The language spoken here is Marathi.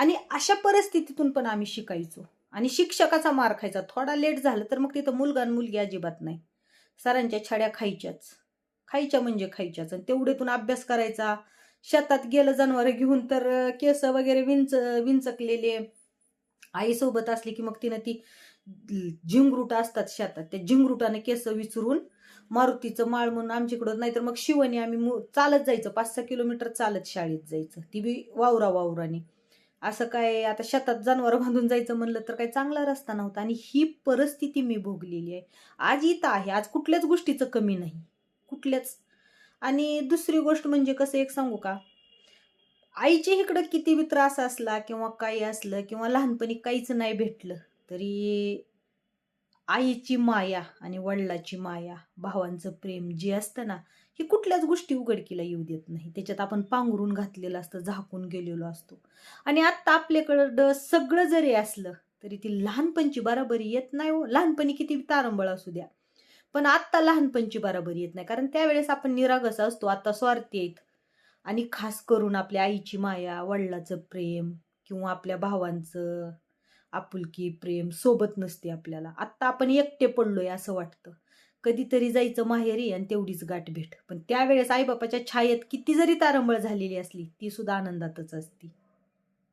आणि अशा परिस्थितीतून पण आम्ही शिकायचो. आणि शिक्षकाचा मार खायचा. थोडा लेट झालं तर मग तिथं मुलगा आणि मुलगी अजिबात नाही. सरांच्या छड्या खायच्याच. खायच्या म्हणजे खायच्याच. आणि तेवढेतून अभ्यास करायचा. शेतात गेलं जनावरं घेऊन तर केस वगैरे विंच विंचकलेले. आईसोबत असली की मग तिनं ती झिंगरूट असतात शेतात. त्या झिंगरुटाने केस विचरून मारुतीचं माळ म्हणून आमच्याकडं. नाहीतर मग शिवणी आम्ही मु- चालत जायचं. पाच सहा किलोमीटर चालत शाळेत जायचं. ती बी वावरा वावराने असं काय आता शेतात जनावर बांधून जायचं म्हणलं तर काही चांगला रस्ता नव्हता. आणि ही परिस्थिती मी भोगलेली आहे. आज इथं आहे. आज कुठल्याच गोष्टीचं कमी नाही. कुठल्याच. आणि दुसरी गोष्ट म्हणजे कसं एक सांगू का? आईच्या इकडं किती बी त्रास असला किंवा काही असलं किंवा लहानपणी काहीच नाही भेटलं तरी आईची माया आणि वडिलाची माया भावांचं प्रेम जे असतं ना हे कुठल्याच गोष्टी उघडकीला येऊ देत नाही. त्याच्यात आपण पांघरून घातलेलं असतं झाकून गेलेलो असतो. आणि आत्ता आपल्याकडं सगळं जरी असलं तरी ती लहानपणची बराबरी येत नाही हो. लहानपणी किती तारंबळ असू द्या. पण आत्ता लहानपणची बराबरी येत नाही. कारण त्यावेळेस आपण निरागस असतो. आत्ता स्वार्थी आहेत. आणि खास करून आपल्या आईची माया वडिलाचं प्रेम किंवा आपल्या भावांचं आपुलकी प्रेम सोबत नसते आपल्याला. आत्ता आपण एकटे पडलोय असं वाटतं. कधीतरी जायचं माहेरी आणि तेवढीच गाठ भेट. पण त्यावेळेस आईबापाच्या छायेत किती जरी तारंबळ झालेली असली ती सुद्धा आनंदातच असती.